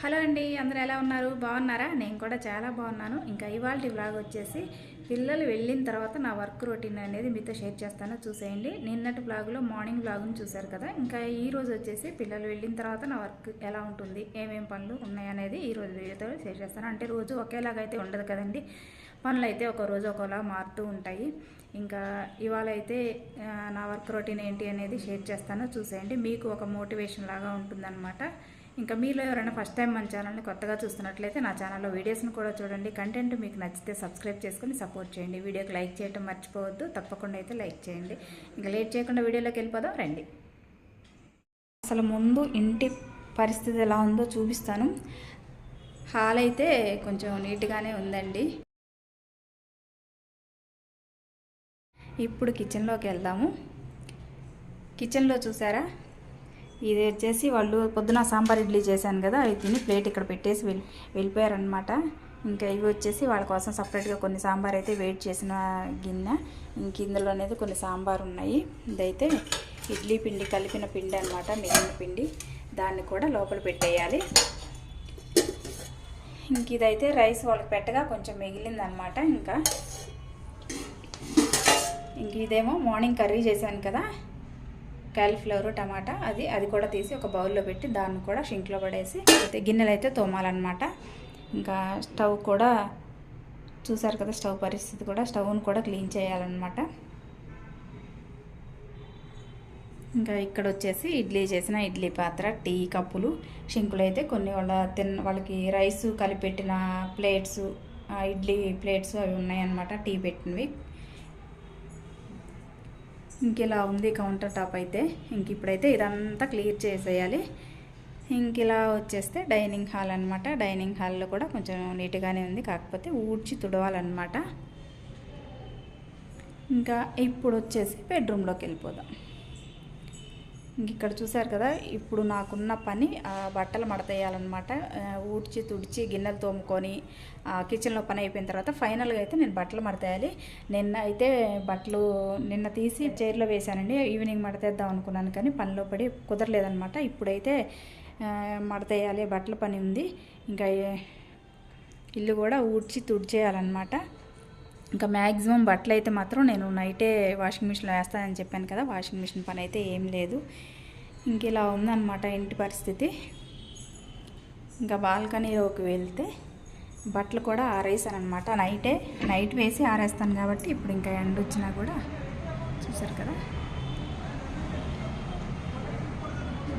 Hello అండి అందరూ ఎలా ఉన్నారు? బాగున్నారా? నేను కూడా చాలా బాగున్నాను. ఇంకా ఇవాళ వ్లాగ్ వచ్చేసి పిల్లలు వెళ్ళిన తర్వాత నా వర్క్ రొటీన్ అనేది మీతో షేర్ చేస్తాను. చూసేయండి. నిన్నటి బ్లాగ్లో మార్నింగ్ వ్లాగ్ని చూశారు కదా? ఇంకా ఈ రోజు వచ్చేసి పిల్లలు వెళ్ళిన తర్వాత నా వర్క్ ఎలా ఉంటుంది? ఏమేమి పనులు ఉన్నాయనేది ఈ రోజు వీడియోతో షేర్ చేస్తాను. అంటే రోజు ఒకేలాగా అయితే ఉండదు కదండి. పనులు అయితే ఒక రోజు ఒకలా మారుతూ ఉంటాయి. ఇంకా ఇవాళ అయితే నా వర్క్ రొటీన్ ఏంటి అనేది షేర్ చేస్తాను. చూసేయండి. మీకు ఒక మోటివేషన్ లాగా ఉంటుందన్నమాట. ఇంకా మీలో ఎవరైనా ఫస్ట్ టైం మన ఛానల్ని కొత్తగా చూస్తున్నట్లయితే నా ఛానల్లో వీడియోస్ని కూడా చూడండి. కంటెంట్ మీకు నచ్చితే సబ్స్క్రైబ్ చేసుకొని సపోర్ట్ చేయండి. వీడియోకి లైక్ చేయడం మర్చిపోవద్దు. తప్పకుండా అయితే లైక్ చేయండి. ఇంకా లేట్ చేయకుండా వీడియోలోకి వెళ్ళిపోదాం రండి. అసలు ముందు ఇంటి పరిస్థితి ఎలా ఉందో చూపిస్తాను. హాల్ అయితే కొంచెం నీట్గానే ఉందండి. ఇప్పుడు కిచెన్లోకి వెళ్దాము. కిచెన్లో చూసారా? ఇది వచ్చేసి వాళ్ళు పొద్దున సాంబార్ ఇడ్లీ చేశాను కదా అవి తిని ప్లేట్ ఇక్కడ పెట్టేసి వెళ్ళి వెళ్ళిపోయారనమాట ఇంకా ఇవి వచ్చేసి వాళ్ళ కోసం సపరేట్గా కొన్ని సాంబార్ అయితే వెయిట్ చేసిన గిన్నె ఇంక ఇందులో అనేది కొన్ని సాంబార్ ఉన్నాయి. ఇదైతే ఇడ్లీ పిండి కలిపిన పిండి అనమాట మిగిలిన పిండి. దాన్ని కూడా లోపల పెట్టేయాలి. ఇంక ఇదైతే రైస్ వాళ్ళకి పెట్టగా కొంచెం మిగిలిందనమాట ఇంకా. ఇంక ఇదేమో మార్నింగ్ కర్రీ చేశాను కదా క్యాలీఫ్లవర్ టమాటా అది అది కూడా తీసి ఒక బౌల్లో పెట్టి దాన్ని కూడా షింక్లో పడేసి అయితే గిన్నెలు అయితే తోమాలన్నమాట. ఇంకా స్టవ్ కూడా చూసారు కదా స్టవ్ పరిస్థితి కూడా స్టవ్ని కూడా క్లీన్ చేయాలన్నమాట. ఇంకా ఇక్కడ వచ్చేసి ఇడ్లీ చేసిన ఇడ్లీ పాత్ర టీ కప్పులు. షింకులు అయితే కొన్ని వాళ్ళ తిన్న వాళ్ళకి రైస్ కలిపెట్టిన ప్లేట్స్ ఇడ్లీ ప్లేట్స్ అవి ఉన్నాయన్నమాట టీ పెట్టినవి. ఇంక ఇలా ఉంది కౌంటర్ టాప్ అయితే? ఇంక ఇప్పుడైతే ఇదంతా క్లియర్ చేసేయాలి. ఇంక ఇలా వచ్చేస్తే డైనింగ్ హాల్ అనమాట డైనింగ్ హాల్లో కూడా కొంచెం నీట్గానే ఉంది. కాకపోతే ఊడ్చి తుడవాలన్నమాట. ఇంకా ఇప్పుడు వచ్చేసి బెడ్రూమ్లోకి వెళ్ళిపోదాం. ఇక్కడ చూసారు కదా ఇప్పుడు నాకున్న పని ఆ, బట్టలు మడతేయాలన్నమాట. ఊడ్చి తుడిచి గిన్నెలు తోముకొని ఆ, కిచెన్లో పని అయిపోయిన తర్వాత ఫైనల్గా అయితే నేను బట్టలు మడతేయాలి. నిన్న అయితే బట్టలు నిన్న తీసి చైర్లో వేశానండి ఈవినింగ్ మడతేద్దాం అనుకున్నాను కానీ పనిలో పడి కుదరలేదనమాట ఇప్పుడైతే మడతేయాలి బట్టల పని ఉంది. ఇంకా ఇల్లు కూడా ఊడ్చి తుడిచేయాలన్నమాట. ఇంకా మ్యాక్సిమం బట్టలు అయితే మాత్రం నేను నైటే వాషింగ్ మిషన్లో వేస్తానని చెప్పాను కదా వాషింగ్ మిషన్ పని అయితే ఏం లేదు. ఇంక ఇలా ఉందన్నమాట ఇంటి పరిస్థితి. ఇంకా బాల్కనీలోకి వెళ్తే బట్టలు కూడా ఆరేసాను అనమాట నైటే నైట్ వేసి ఆరేస్తాను కాబట్టి ఇప్పుడు ఇంకా ఎండ వచ్చినా కూడా చూసారు కదా.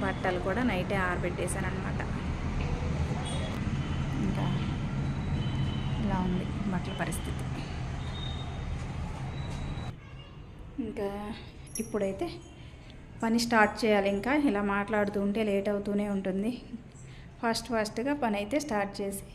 బట్టలు కూడా నైటే ఆరబెట్టేశాను అనమాట ఇంకా ఇలా ఉంది బట్టల పరిస్థితి. ఇంకా ఇప్పుడైతే పని స్టార్ట్ చేయాలి ఇంకా. ఇలా మాట్లాడుతూ ఉంటే లేట్ అవుతూనే ఉంటుంది. ఫాస్ట్ ఫాస్ట్గా పని అయితే స్టార్ట్ చేసి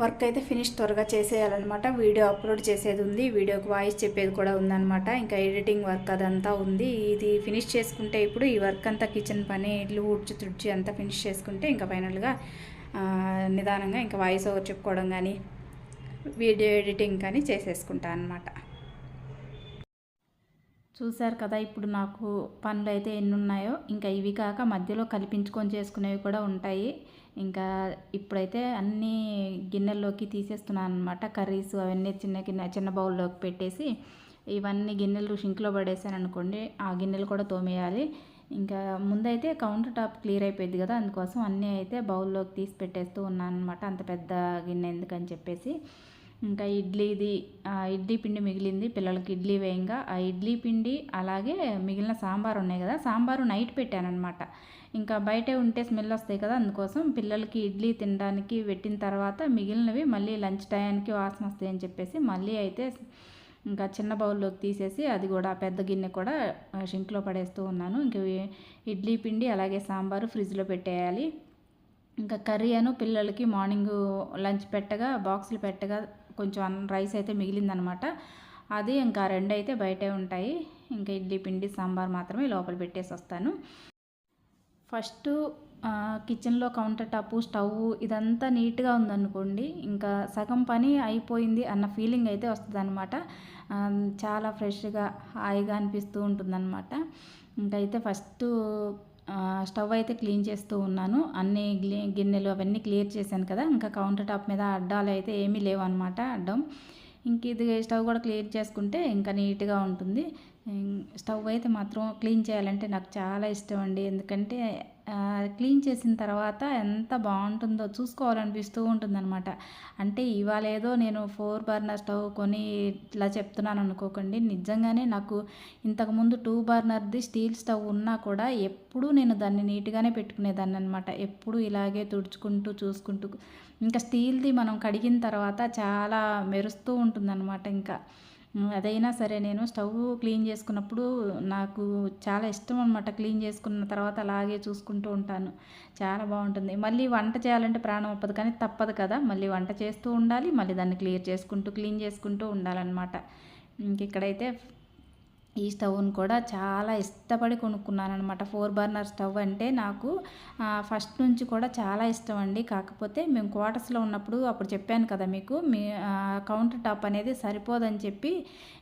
వర్క్ అయితే ఫినిష్ త్వరగా చేసేయాలన్నమాట. వీడియో అప్లోడ్ చేసేది ఉంది. వీడియోకి వాయిస్ చెప్పేది కూడా ఉందన్నమాట. ఇంకా ఎడిటింగ్ వర్క్ అదంతా ఉంది. ఇది ఫినిష్ చేసుకుంటే ఇప్పుడు ఈ వర్క్ అంతా కిచెన్ పని ఇల్లు ఉడ్చి తుడ్చి అంతా ఫినిష్ చేసుకుంటే ఇంకా ఫైనల్గా నిదానంగా ఇంకా వాయిస్ ఓవర్ చెప్పుకోవడం కానీ వీడియో ఎడిటింగ్ కానీ చేసేసుకుంటా అనమాట చూశారు కదా ఇప్పుడు నాకు పనులు అయితే ఎన్ని ఉన్నాయో ఇంకా ఇవి కాక మధ్యలో కల్పించుకొని చేసుకునేవి కూడా ఉంటాయి. ఇంకా ఇప్పుడైతే అన్ని గిన్నెల్లోకి తీసేస్తున్నాను అనమాట కర్రీస్ అవన్నీ చిన్న గిన్నె చిన్న బౌల్లోకి పెట్టేసి ఇవన్నీ గిన్నెలు షింక్లో పడేసాను అనుకోండి ఆ గిన్నెలు కూడా తోమేయాలి. ఇంకా ముందైతే కౌంటర్ టాప్ క్లియర్ అయిపోయింది కదా అందుకోసం అన్నీ అయితే బౌల్లోకి తీసి పెట్టేస్తూ ఉన్నాను అనమాట అంత పెద్ద గిన్నె ఎందుకని చెప్పేసి. ఇంకా ఇడ్లీది ఆ, ఇడ్లీ పిండి మిగిలింది పిల్లలకి ఇడ్లీ వేయంగా. ఆ ఇడ్లీ పిండి అలాగే మిగిలిన సాంబార్ ఉన్నాయి కదా సాంబారు నైట్ పెట్టానమాట ఇంకా బయటే ఉంటే స్మెల్ వస్తాయి కదా అందుకోసం పిల్లలకి ఇడ్లీ తినడానికి పెట్టిన తర్వాత మిగిలినవి మళ్ళీ లంచ్ టయానికి వాసన వస్తాయని చెప్పేసి మళ్ళీ అయితే ఇంకా చిన్న బౌల్లోకి తీసేసి అది కూడా పెద్ద గిన్నె కూడా షింక్లో పడేస్తూ ఉన్నాను. ఇంక ఇడ్లీ పిండి అలాగే సాంబారు ఫ్రిడ్జ్లో పెట్టేయాలి. ఇంకా కర్రీ అను పిల్లలకి మార్నింగ్ లంచ్ పెట్టగా బాక్సులు పెట్టగా కొంచెం రైస్ అయితే మిగిలిందనమాట. అది ఇంకా రెండు అయితే బయటే ఉంటాయి. ఇంకా ఇడ్లీ పిండి సాంబార్ మాత్రమే లోపల పెట్టేసి వస్తాను ఫస్ట్ కిచెన్లో కౌంటర్ టాప్ స్టవ్ ఇదంతా నీట్గా ఉందనుకోండి ఇంకా సగం పని అయిపోయింది అన్న ఫీలింగ్ అయితే వస్తుంది అనమాట చాలా ఫ్రెష్గా హాయిగా అనిపిస్తూ ఉంటుందన్నమాట ఇంకా అయితే ఫస్ట్ స్టవ్ అయితే క్లీన్ చేస్తూ ఉన్నాను. అన్ని గిన్నెలు అవన్నీ క్లియర్ చేశాను కదా. ఇంకా కౌంటర్ టాప్ మీద అడ్డాలు అయితే ఏమీ లేవు అనమాట అడ్డం. ఇంక ఇది స్టవ్ కూడా క్లియర్ చేసుకుంటే ఇంకా నీట్గా ఉంటుంది. స్టవ్ అయితే మాత్రం క్లీన్ చేయాలంటే నాకు చాలా ఇష్టం అండి. ఎందుకంటే క్లీన్ చేసిన తర్వాత ఎంత బాగుంటుందో చూసుకోవాలనిపిస్తూ ఉంటుందన్నమాట. అంటే ఇవాళ ఏదో నేను ఫోర్ బర్నర్ స్టవ్ కొని ఇట్లా చెప్తున్నాను అనుకోకండి. నిజంగానే నాకు ఇంతకుముందు టూ బర్నర్ది స్టీల్ స్టవ్ ఉన్నా కూడా ఎప్పుడూ నేను దాన్ని నీట్గానే పెట్టుకునేదాన్ని అనమాట ఎప్పుడూ ఇలాగే తుడుచుకుంటూ చూసుకుంటూ. ఇంకా స్టీల్ది మనం కడిగిన తర్వాత చాలా మెరుస్తూ ఉంటుందన్నమాట ఇంకా. అదైనా సరే నేను స్టవ్ క్లీన్ చేసుకున్నప్పుడు నాకు చాలా ఇష్టం అనమాట క్లీన్ చేసుకున్న తర్వాత అలాగే చూసుకుంటూ ఉంటాను. చాలా బాగుంటుంది. మళ్ళీ వంట చేయాలంటే ప్రాణం అప్పదు కానీ తప్పదు కదా. మళ్ళీ వంట చేస్తూ ఉండాలి మళ్ళీ దాన్ని క్లియర్ చేసుకుంటూ క్లీన్ చేసుకుంటూ ఉండాలన్నమాట. ఇంక ఇక్కడైతే ఈ స్టవ్ని కూడా చాలా ఇష్టపడి కొనుక్కున్నాను అనమాట ఫోర్ బర్నర్ స్టవ్ అంటే నాకు ఫస్ట్ నుంచి కూడా చాలా ఇష్టం అండి. కాకపోతే మేము క్వార్టర్స్లో ఉన్నప్పుడు అప్పుడు చెప్పాను కదా మీకు మీ కౌంటర్ టాప్ అనేది సరిపోదని చెప్పి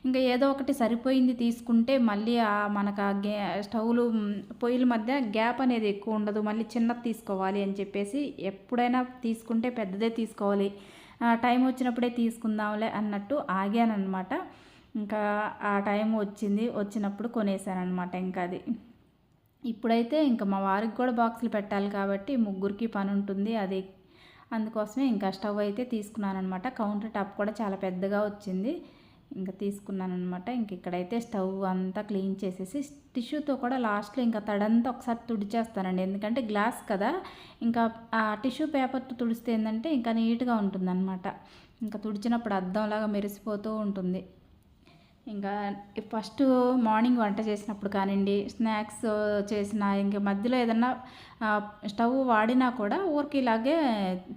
ఇంకా ఏదో ఒకటి సరిపోయింది తీసుకుంటే మళ్ళీ మనకు ఆ గ్యా స్టవ్లు పొయ్యిల మధ్య గ్యాప్ అనేది ఎక్కువ ఉండదు. మళ్ళీ చిన్నది తీసుకోవాలి అని చెప్పేసి ఎప్పుడైనా తీసుకుంటే పెద్దదే తీసుకోవాలి. టైం వచ్చినప్పుడే తీసుకుందాంలే అన్నట్టు ఆగానన్నమాట. ఇంకా ఆ టైం వచ్చింది వచ్చినప్పుడు కొనేసానమాట ఇంకా అది. ఇప్పుడైతే ఇంకా మా వారికి కూడా బాక్సులు పెట్టాలి కాబట్టి ముగ్గురికి పని ఉంటుంది అది. అందుకోసమే ఇంకా స్టవ్ అయితే తీసుకున్నాను అనమాట కౌంటర్ టాప్ కూడా చాలా పెద్దగా వచ్చింది. ఇంకా తీసుకున్నాను అనమాట ఇంక ఇక్కడైతే స్టవ్ అంతా క్లీన్ చేసేసి టిష్యూతో కూడా లాస్ట్లో ఇంకా తడంతా ఒకసారి తుడిచేస్తానండి. ఎందుకంటే గ్లాస్ కదా. ఇంకా ఆ టిష్యూ పేపర్తో తుడిస్తే ఏంటంటే ఇంకా నీట్గా ఉంటుందన్నమాట. ఇంకా తుడిచినప్పుడు అద్దంలాగా మెరిసిపోతూ ఉంటుంది. ఇంకా ఫస్ట్ మార్నింగ్ వంట చేసినప్పుడు కానివ్వండి స్నాక్స్ చేసిన ఇంకా మధ్యలో ఏదన్నా స్టవ్ వాడినా కూడా ఊరికి ఇలాగే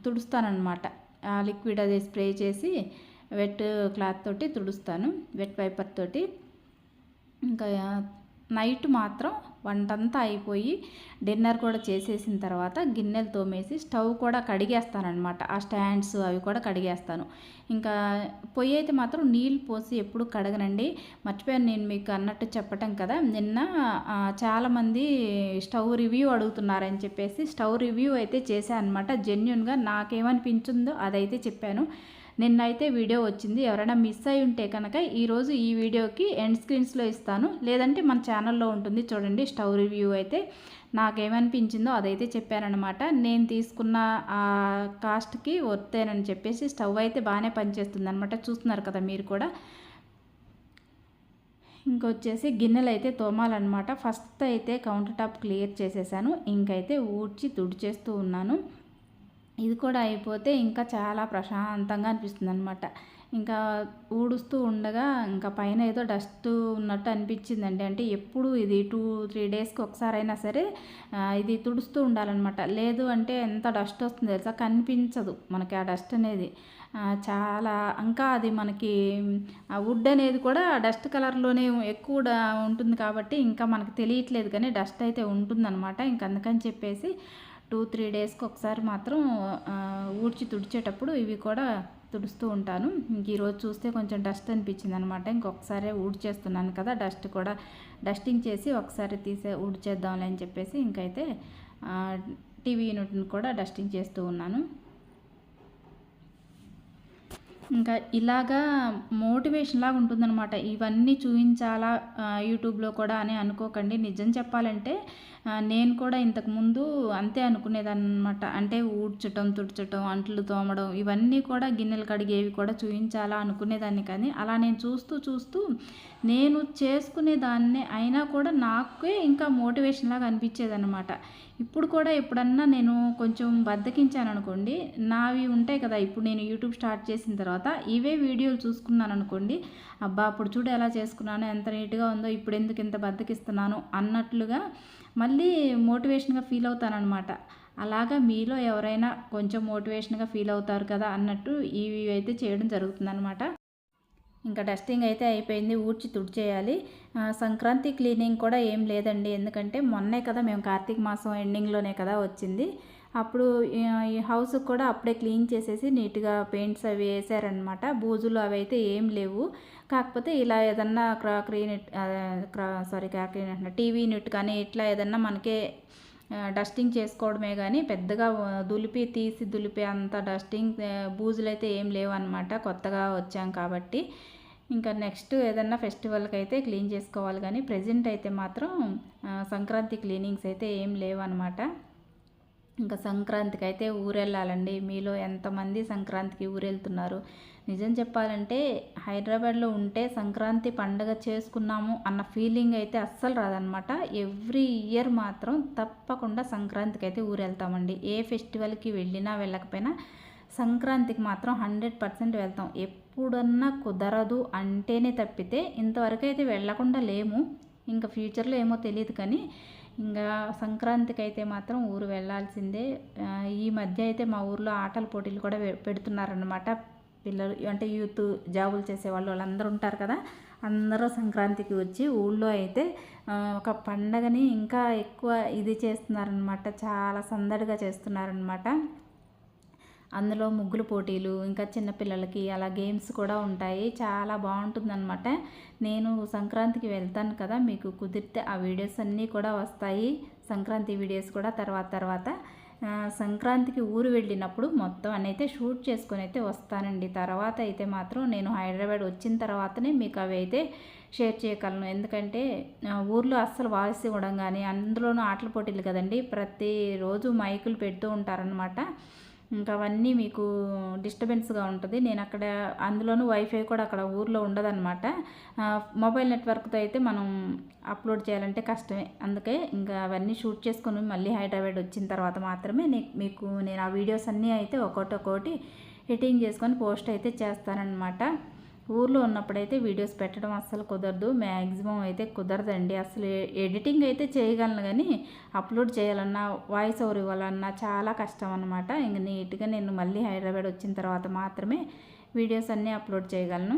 తుడుస్తానమాట లిక్విడ్ అది స్ప్రే చేసి వెట్ క్లాత్ తోటి తుడుస్తాను వెట్ పేపర్ తోటి. ఇంకా నైట్ మాత్రం వంటంతా అయిపోయి డిన్నర్ కూడా చేసేసిన తర్వాత గిన్నెలు తోమేసి స్టవ్ కూడా కడిగేస్తానమాట ఆ స్టాండ్స్ అవి కూడా కడిగేస్తాను. ఇంకా పొయ్యి అయితే మాత్రం నీళ్ళు పోసి ఎప్పుడు కడగనండి. మర్చిపోయాను నేను మీకు అన్నట్టు చెప్పటం కదా. నిన్న చాలామంది స్టవ్ రివ్యూ అడుగుతున్నారని చెప్పేసి స్టవ్ రివ్యూ అయితే చేశాను అనమాట జెన్యున్గా నాకేమనిపించిందో అదైతే చెప్పాను. నిన్నైతే వీడియో వచ్చింది. ఎవరైనా మిస్ అయి ఉంటే కనుక ఈరోజు ఈ వీడియోకి ఎండ్ స్క్రీన్స్లో ఇస్తాను. లేదంటే మన ఛానల్లో ఉంటుంది చూడండి స్టవ్ రివ్యూ అయితే. నాకేమనిపించిందో అదైతే చెప్పానమాట నేను తీసుకున్న ఆ కాస్ట్కి వర్తేనని చెప్పేసి స్టవ్ అయితే బాగానే పనిచేస్తుంది అనమాట చూస్తున్నారు కదా మీరు కూడా. ఇంకొచ్చేసి గిన్నెలు అయితే తోమాలన్నమాట. ఫస్ట్ అయితే కౌంటర్ టాప్ క్లియర్ చేసేసాను. ఇంకైతే ఊడ్చి తుడిచేస్తూ ఉన్నాను. ఇది కూడా అయిపోతే ఇంకా చాలా ప్రశాంతంగా అనిపిస్తుంది అనమాట ఇంకా ఊడుస్తూ ఉండగా ఇంకా పైన ఏదో డస్ట్ ఉన్నట్టు అనిపించిందండి. అంటే ఎప్పుడు ఇది టూ త్రీ డేస్కి ఒకసారైనా సరే ఇది తుడుస్తూ ఉండాలన్నమాట. లేదు అంటే ఎంత డస్ట్ వస్తుంది తెలుసా? కనిపించదు మనకి ఆ డస్ట్ అనేది. చాలా ఇంకా అది మనకి ఆ వుడ్ అనేది కూడా డస్ట్ కలర్లోనే ఎక్కువ ఉంటుంది కాబట్టి ఇంకా మనకు తెలియట్లేదు కానీ డస్ట్ అయితే ఉంటుందన్నమాట. ఇంక అందుకని చెప్పేసి టూ త్రీ డేస్కి ఒకసారి మాత్రం ఊడ్చి తుడిచేటప్పుడు ఇవి కూడా తుడుస్తూ ఉంటాను. ఇంక ఈరోజు చూస్తే కొంచెం డస్ట్ అనిపించింది అనమాట ఇంకొకసారి ఊడ్చేస్తున్నాను కదా డస్ట్ కూడా డస్టింగ్ చేసి ఒకసారి తీసే ఊడ్చేద్దాంలే అని చెప్పేసి ఇంకైతే టీవీ యూనిట్ని కూడా డస్టింగ్ చేస్తూ ఉన్నాను. ఇంకా ఇలాగా మోటివేషన్ లాగా ఉంటుందన్నమాట ఇవన్నీ చూపించాలా యూట్యూబ్లో కూడా అని అనుకోకండి. నిజం చెప్పాలంటే నేను కూడా ఇంతకుముందు అంతే అనుకునేదాన్ని అంటే ఊడ్చటం తుడ్చటం అంట్లు తోమడం ఇవన్నీ కూడా గిన్నెలు కడిగేవి కూడా చూపించాలా అనుకునేదాన్ని కానీ అలా నేను చూస్తూ చూస్తూ నేను చేసుకునే దాన్ని అయినా కూడా నాకే ఇంకా మోటివేషన్ లాగా అనిపించేదన్నమాట. ఇప్పుడు కూడా ఎప్పుడన్నా నేను కొంచెం బద్దకించాను అనుకోండి నావి ఉంటాయి కదా ఇప్పుడు నేను యూట్యూబ్ స్టార్ట్ చేసిన తర్వాత ఇవే వీడియోలు చూసుకున్నాను అనుకోండి అబ్బా అప్పుడు చూడు ఎలా చేసుకున్నాను ఎంత నీట్గా ఉందో ఇప్పుడు ఎందుకు ఇంత బద్దకిస్తున్నాను అన్నట్లుగా మళ్ళీ మోటివేషన్గా ఫీల్ అవుతానమాట అలాగా మీలో ఎవరైనా కొంచెం మోటివేషన్గా ఫీల్ అవుతారు కదా అన్నట్టు ఇవి అయితే చేయడం జరుగుతుందనమాట ఇంకా డస్టింగ్ అయితే అయిపోయింది ఊడ్చి తుడిచేయాలి. సంక్రాంతి క్లీనింగ్ కూడా ఏం లేదండి. ఎందుకంటే మొన్నే కదా మేము కార్తీక మాసం ఎండింగ్లోనే కదా వచ్చింది. అప్పుడు ఈ హౌస్ కూడా అప్పుడే క్లీన్ చేసేసి నీట్గా పెయింట్స్ అవి వేసారనమాట బూజులు అవి అయితే ఏం లేవు. కాకపోతే ఇలా ఏదన్నా crockery net sorry crockery net TV net కానీ ఇట్లా ఏదన్నా మనకే డస్టింగ్ చేసుకోవడమే కానీ పెద్దగా దులిపి తీసి దులిపే అంత డస్టింగ్ బూజులు అయితే ఏం లేవు అనమాట కొత్తగా వచ్చాం కాబట్టి. ఇంకా నెక్స్ట్ ఏదన్నా ఫెస్టివల్కి అయితే క్లీన్ చేసుకోవాలి కానీ ప్రజెంట్ అయితే మాత్రం సంక్రాంతి క్లీనింగ్స్ అయితే ఏం లేవు అనమాట ఇంకా సంక్రాంతికి అయితే ఊరెళ్ళాలండి. మీలో ఎంతమంది సంక్రాంతికి ఊరెళ్తున్నారు? నిజం చెప్పాలంటే హైదరాబాద్లో ఉంటే సంక్రాంతి పండగ చేసుకున్నాము అన్న ఫీలింగ్ అయితే అస్సలు రాదనమాట ఎవ్రీ ఇయర్ మాత్రం తప్పకుండా సంక్రాంతికి అయితే ఊరెళ్తామండి. ఏ ఫెస్టివల్కి వెళ్ళినా వెళ్ళకపోయినా సంక్రాంతికి మాత్రం హండ్రెడ్ పర్సెంట్ వెళ్తాం. ఎప్పుడన్నా కుదరదు అంటేనే తప్పితే ఇంతవరకు అయితే వెళ్ళకుండా లేము. ఇంకా ఫ్యూచర్లో ఏమో తెలియదు కానీ ఇంకా సంక్రాంతికి అయితే మాత్రం ఊరు వెళ్ళాల్సిందే. ఈ మధ్య అయితే మా ఊర్లో ఆటల పోటీలు కూడా పెడుతున్నారనమాట పిల్లలు అంటే యూత్ జాబులు చేసే వాళ్ళు వాళ్ళందరూ ఉంటారు కదా. అందరూ సంక్రాంతికి వచ్చి ఊళ్ళో అయితే ఒక పండగని ఇంకా ఎక్కువ ఇది చేస్తున్నారనమాట చాలా సందడిగా చేస్తున్నారనమాట అందులో ముగ్గులు పోటీలు ఇంకా చిన్నపిల్లలకి అలా గేమ్స్ కూడా ఉంటాయి. చాలా బాగుంటుందన్నమాట. నేను సంక్రాంతికి వెళ్తాను కదా మీకు కుదిరితే ఆ వీడియోస్ అన్నీ కూడా వస్తాయి. సంక్రాంతి వీడియోస్ కూడా తర్వాత తర్వాత. సంక్రాంతికి ఊరు వెళ్ళినప్పుడు మొత్తం అయితే షూట్ చేసుకొని అయితే వస్తానండి. తర్వాత అయితే మాత్రం నేను హైదరాబాద్ వచ్చిన తర్వాతనే మీకు అవి అయితే షేర్ చేయగలను. ఎందుకంటే ఊర్లో అస్సలు వాయిస్ ఇవ్వడం కానీ అందులోనూ ఆటల పోటీలు కదండి ప్రతిరోజు మైకులు పెడుతూ ఉంటారనమాట ఇంకా అవన్నీ మీకు డిస్టర్బెన్స్గా ఉంటుంది. నేను అక్కడ అందులోనూ వైఫై కూడా అక్కడ ఊర్లో ఉండదన్నమాట. మొబైల్ నెట్వర్క్తో అయితే మనం అప్లోడ్ చేయాలంటే కష్టమే. అందుకే ఇంకా అవన్నీ షూట్ చేసుకొని మళ్ళీ హైదరాబాద్ వచ్చిన తర్వాత మాత్రమే మీకు నేను ఆ వీడియోస్ అన్నీ అయితే ఒక్కొక్కటి ఒక్కొక్కటి ఎడిటింగ్ చేసుకొని పోస్ట్ అయితే చేస్తానన్నమాట. ఊర్లో ఉన్నప్పుడైతే వీడియోస్ పెట్టడం అస్సలు కుదరదు. మ్యాక్సిమం అయితే కుదరదండి. అసలు ఎడిటింగ్ అయితే చేయగలను కానీ అప్లోడ్ చేయాలన్నా వాయిస్ ఓవర్ ఇవ్వాలన్నా చాలా కష్టం అనమాట ఇంక నీట్గా నేను మళ్ళీ హైదరాబాద్ వచ్చిన తర్వాత మాత్రమే వీడియోస్ అన్నీ అప్లోడ్ చేయగలను.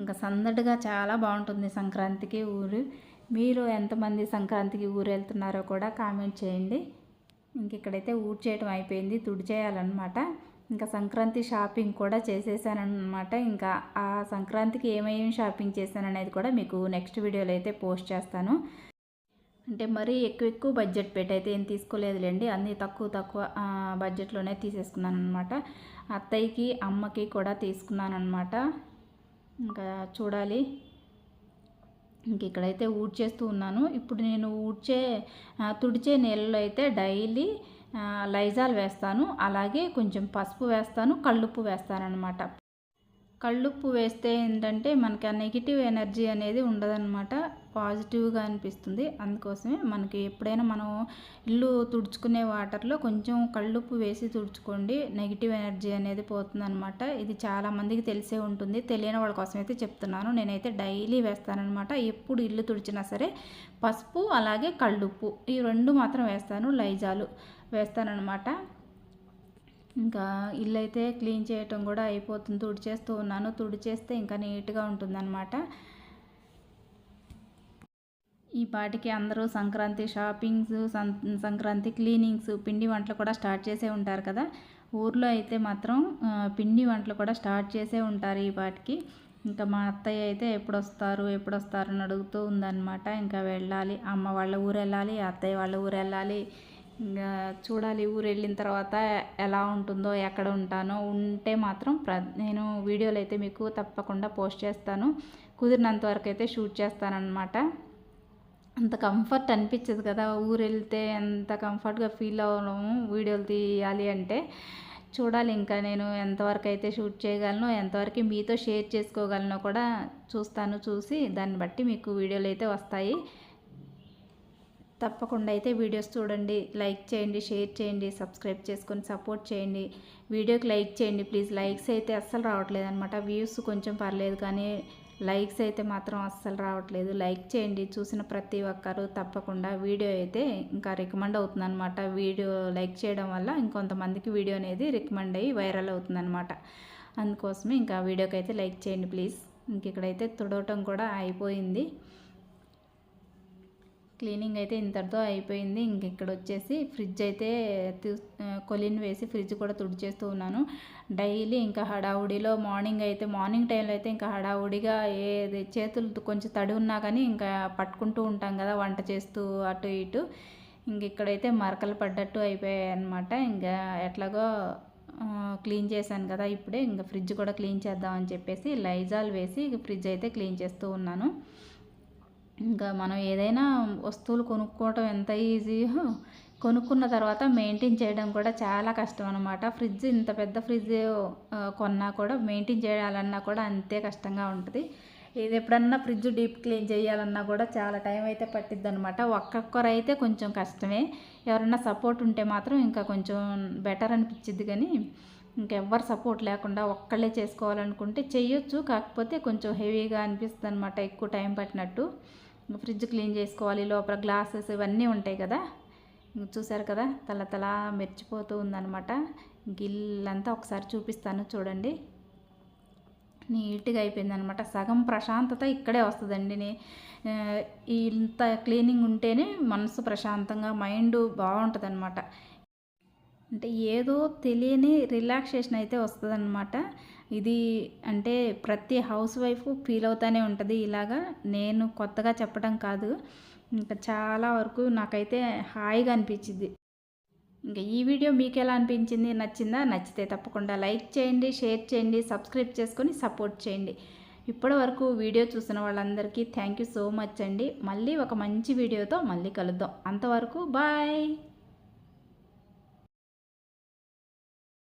ఇంకా సందడిగా చాలా బాగుంటుంది సంక్రాంతికి ఊరు. మీరు ఎంతమంది సంక్రాంతికి ఊరు వెళ్తున్నారో కూడా కామెంట్ చేయండి. ఇంక ఇక్కడైతే ఊరు అయిపోయింది. తుడి చేయాలన్నమాట. ఇంకా సంక్రాంతి షాపింగ్ కూడా చేసేసానమాట ఇంకా ఆ సంక్రాంతికి ఏమేమి షాపింగ్ చేశాను అనేది కూడా మీకు నెక్స్ట్ వీడియోలో అయితే పోస్ట్ చేస్తాను. అంటే మరీ ఎక్కువ ఎక్కువ బడ్జెట్ పెట్టి అయితే ఏం తీసుకోలేదులేండి. అన్నీ తక్కువ తక్కువ బడ్జెట్లోనే తీసేసుకున్నాను అనమాట అత్తయ్యకి అమ్మకి కూడా తీసుకున్నాను అనమాట ఇంకా చూడాలి. ఇంక ఇక్కడైతే ఊడ్చేస్తూ ఉన్నాను. ఇప్పుడు నేను ఊడ్చే తుడిచే నీళ్ళలో అయితే డైలీ లైజాల్ వేస్తాను. అలాగే కొంచెం పసుపు వేస్తాను. కళ్ళుప్పు వేస్తానన్నమాట. కళ్ళుప్పు వేస్తే ఏంటంటే మనకి ఆ నెగిటివ్ ఎనర్జీ అనేది ఉండదన్నమాట. పాజిటివ్గా అనిపిస్తుంది. అందుకోసమే మనకి ఎప్పుడైనా మనం ఇల్లు తుడుచుకునే వాటర్లో కొంచెం కళ్ళుప్పు వేసి తుడుచుకోండి. నెగిటివ్ ఎనర్జీ అనేది పోతుందన్నమాట. ఇది చాలామందికి తెలిసే ఉంటుంది. తెలియని వాళ్ళ కోసం అయితే చెప్తున్నాను. నేనైతే డైలీ వేస్తానమాట ఎప్పుడు ఇల్లు తుడిచినా సరే పసుపు అలాగే కళ్ళుప్పు ఈ రెండు మాత్రం వేస్తాను. లైజాలు. వేస్తానన్నమాట. ఇంకా ఇల్లు అయితే క్లీన్ చేయటం కూడా అయిపోతుంది. తుడిచేస్తూ ఉన్నాను. తుడిచేస్తే ఇంకా నీట్గా ఉంటుందన్నమాట. ఈ పాటికి అందరూ సంక్రాంతి షాపింగ్స్ సంక్రాంతి క్లీనింగ్స్ పిండి వంటలు కూడా స్టార్ట్ చేసే ఉంటారు కదా. ఊర్లో అయితే మాత్రం పిండి వంటలు కూడా స్టార్ట్ చేసే ఉంటారు ఈ పాటికి. ఇంకా మా అత్తయ్య అయితే ఎప్పుడు వస్తారు ఎప్పుడు వస్తారు అని అడుగుతూ ఉందన్నమాట. ఇంకా వెళ్ళాలి. అమ్మ వాళ్ళ ఊరు వెళ్ళాలి అత్తయ్య వాళ్ళ ఊరు వెళ్ళాలి ఇంకా చూడాలి ఊరు వెళ్ళిన తర్వాత ఎలా ఉంటుందో ఎక్కడ ఉంటానో ఉంటే మాత్రం ప్ర నేను వీడియోలు అయితే మీకు తప్పకుండా పోస్ట్ చేస్తాను. కుదిరినంత వరకు అయితే షూట్ చేస్తానన్నమాట. అంత కంఫర్ట్ అనిపించదు కదా ఊరు వెళ్తే ఎంత కంఫర్ట్గా ఫీల్ అవ్వడము వీడియోలు తీయాలి అంటే. చూడాలి ఇంకా నేను ఎంతవరకు అయితే షూట్ చేయగలను ఎంతవరకు మీతో షేర్ చేసుకోగలనో కూడా చూస్తాను చూసి దాన్ని బట్టి మీకు వీడియోలు అయితే వస్తాయి. తప్పకుండా అయితే వీడియోస్ చూడండి లైక్ చేయండి షేర్ చేయండి సబ్స్క్రైబ్ చేసుకొని సపోర్ట్ చేయండి. వీడియోకి లైక్ చేయండి ప్లీజ్. లైక్స్ అయితే అస్సలు రావట్లేదు అనమాట వ్యూస్ కొంచెం పర్లేదు కానీ లైక్స్ అయితే మాత్రం అస్సలు రావట్లేదు. లైక్ చేయండి చూసిన ప్రతి ఒక్కరు తప్పకుండా. వీడియో అయితే ఇంకా రికమెండ్ అవుతుందన్నమాట. వీడియో లైక్ చేయడం వల్ల ఇంకొంతమందికి వీడియో అనేది రికమెండ్ అయ్యి వైరల్ అవుతుందన్నమాట. అందుకోసమే ఇంకా వీడియోకి అయితే లైక్ చేయండి ప్లీజ్. ఇంక ఇక్కడైతే తుడవటం కూడా అయిపోయింది. క్లీనింగ్ అయితే ఇంతటితో అయిపోయింది. ఇంకెక్కడ వచ్చేసి ఫ్రిడ్జ్ అయితే కొలిన్ వేసి ఫ్రిడ్జ్ కూడా తుడిచేస్తూ ఉన్నాను. డైలీ ఇంకా హడావుడిలో మార్నింగ్ అయితే మార్నింగ్ టైంలో అయితే ఇంకా హడావుడిగా ఏది చేతులు కొంచెం తడి ఉన్నా కానీ ఇంకా పట్టుకుంటూ ఉంటాం కదా వంట చేస్తూ అటు ఇటు. ఇంక ఇక్కడైతే మరకలు పడ్డట్టు అయిపోయాయి అనమాట ఇంకా ఎట్లాగో క్లీన్ చేశాను కదా ఇప్పుడే. ఇంకా ఫ్రిడ్జ్ కూడా క్లీన్ చేద్దామని చెప్పేసి లైజాల్ వేసి ఫ్రిడ్జ్ అయితే క్లీన్ చేస్తూ ఉన్నాను. ఇంకా మనం ఏదైనా వస్తువులు కొనుక్కోవటం ఎంత ఈజీయో కొనుక్కున్న తర్వాత మెయింటైన్ చేయడం కూడా చాలా కష్టం అనమాట ఫ్రిడ్జ్ ఇంత పెద్ద ఫ్రిడ్జ్ కొన్నా కూడా మెయింటైన్ చేయాలన్నా కూడా అంతే కష్టంగా ఉంటుంది. ఇది ఎప్పుడన్నా ఫ్రిడ్జ్ డీప్ క్లీన్ చేయాలన్నా కూడా చాలా టైం అయితే పట్టిద్ది అనమాట ఒక్కొక్కరైతే కొంచెం కష్టమే. ఎవరన్నా సపోర్ట్ ఉంటే మాత్రం ఇంకా కొంచెం బెటర్ అనిపించిద్ది కానీ ఇంకెవ్వరు సపోర్ట్ లేకుండా ఒక్కళ్ళే చేసుకోవాలనుకుంటే చేయొచ్చు కాకపోతే కొంచెం హెవీగా అనిపిస్తుంది అనమాట ఎక్కువ టైం పట్టినట్టు. ఫ్రిడ్జ్ క్లీన్ చేసుకోవాలి లోపల గ్లాసెస్ ఇవన్నీ ఉంటాయి కదా? చూసారు కదా తల తల మెరిచిపోతూ ఉందన్నమాట. గిల్లంతా ఒకసారి చూపిస్తాను చూడండి. నీట్గా అయిపోయిందనమాట సగం ప్రశాంతత ఇక్కడే వస్తుందండి. ఇంత క్లీనింగ్ ఉంటేనే మనసు ప్రశాంతంగా మైండ్ బాగుంటుంది అనమాట అంటే ఏదో తెలియని రిలాక్సేషన్ అయితే వస్తుందన్నమాట. ఇది అంటే ప్రతి హౌస్ వైఫ్ ఫీల్ అవుతూనే ఉంటుంది ఇలాగా. నేను కొత్తగా చెప్పడం కాదు. ఇంకా చాలా వరకు నాకైతే హాయిగా అనిపించింది. ఇంకా ఈ వీడియో మీకు ఎలా అనిపించింది? నచ్చిందా? నచ్చితే తప్పకుండా లైక్ చేయండి షేర్ చేయండి సబ్స్క్రైబ్ చేసుకొని సపోర్ట్ చేయండి. ఇప్పటి వరకు వీడియో చూసిన వాళ్ళందరికీ థ్యాంక్ యూ సో మచ్ అండి. మళ్ళీ ఒక మంచి వీడియోతో మళ్ళీ కలుద్దాం. అంతవరకు బాయ్!